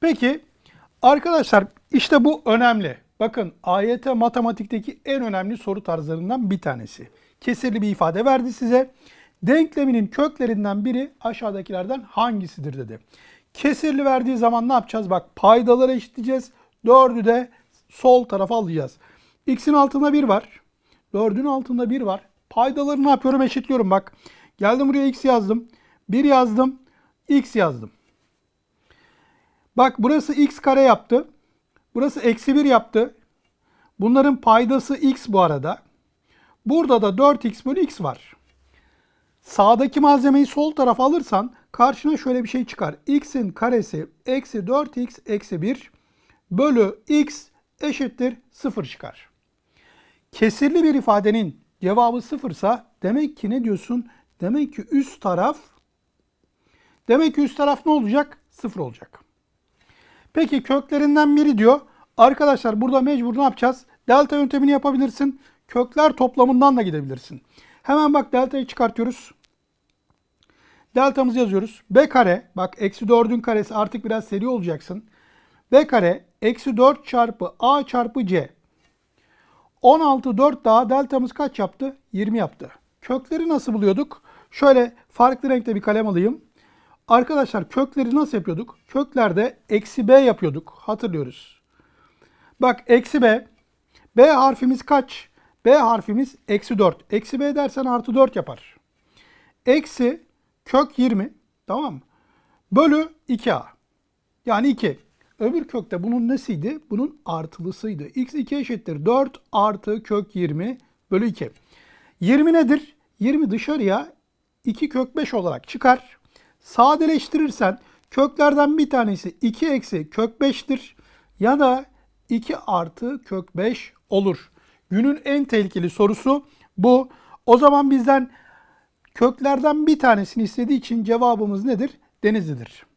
Peki arkadaşlar işte bu önemli. Bakın AYT matematikteki en önemli soru tarzlarından bir tanesi. Kesirli bir ifade verdi size. Denkleminin köklerinden biri aşağıdakilerden hangisidir dedi. Kesirli verdiği zaman ne yapacağız? Bak paydaları eşitleyeceğiz. 4'ü de sol tarafa alacağız. X'in altında 1 var. 4'ün altında 1 var. Paydaları ne yapıyorum? Eşitliyorum bak. Geldim buraya x yazdım. 1 yazdım. x yazdım. Bak burası x kare yaptı. Burası eksi 1 yaptı. Bunların paydası x bu arada. Burada da 4x bölü x var. Sağdaki malzemeyi sol tarafa alırsan karşına şöyle bir şey çıkar. x'in karesi eksi 4x eksi 1 bölü x eşittir 0 çıkar. Kesirli bir ifadenin cevabı sıfırsa demek ki ne diyorsun? Demek ki üst taraf demek ki üst taraf ne olacak? Sıfır olacak. Peki köklerinden biri diyor. Arkadaşlar burada mecbur ne yapacağız? Delta yöntemini yapabilirsin. Kökler toplamından da gidebilirsin. Hemen bak deltayı çıkartıyoruz. Deltamızı yazıyoruz. B kare bak eksi 4'ün karesi artık biraz seri olacaksın. B kare eksi 4 çarpı A çarpı C. 16 4 daha deltamız kaç yaptı? 20 yaptı. Kökleri nasıl buluyorduk? Şöyle farklı renkte bir kalem alayım. Arkadaşlar kökleri nasıl yapıyorduk? Köklerde eksi b yapıyorduk. Hatırlıyoruz. Bak eksi b. B harfimiz kaç? B harfimiz eksi 4. Eksi b dersen artı 4 yapar. Eksi kök 20. Tamam mı? Bölü 2a. Yani 2. Öbür kökte bunun nesiydi? Bunun artılısıydı. x 2 eşittir 4 artı kök 20 bölü 2. 20 nedir? 20 dışarıya 2 kök 5 olarak çıkar. Sadeleştirirsen köklerden bir tanesi 2 eksi kök 5'tir ya da 2 artı kök 5 olur. Günün en tehlikeli sorusu bu. O zaman bizden köklerden bir tanesini istediği için cevabımız nedir? Denizli'dir.